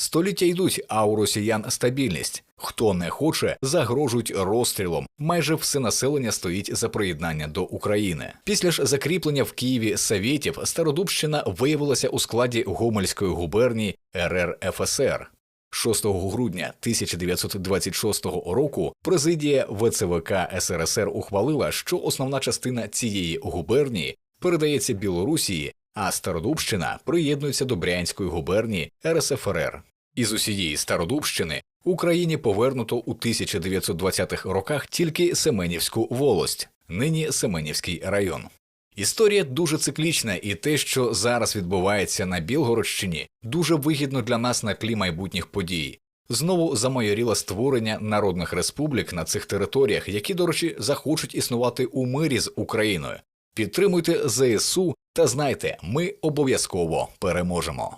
Століття йдуть, а у росіян стабільність. Хто не хоче, загрожують розстрілом. Майже все населення стоїть за приєднання до України. Після ж закріплення в Києві Совєтів Стародубщина виявилася у складі Гомельської губернії РРФСР. 6 грудня 1926 року президія ВЦВК СРСР ухвалила, що основна частина цієї губернії передається Білорусії, а Стародубщина приєднується до Брянської губернії РСФРР. Із усієї Стародубщини Україні повернуто у 1920-х роках тільки Семенівську волость, нині Семенівський район. Історія дуже циклічна, і те, що зараз відбувається на Білгородщині, дуже вигідно для нас на тлі майбутніх подій. Знову замайоріло створення народних республік на цих територіях, які, до речі, захочуть існувати у мирі з Україною. Підтримуйте ЗСУ та знайте, ми обов'язково переможемо.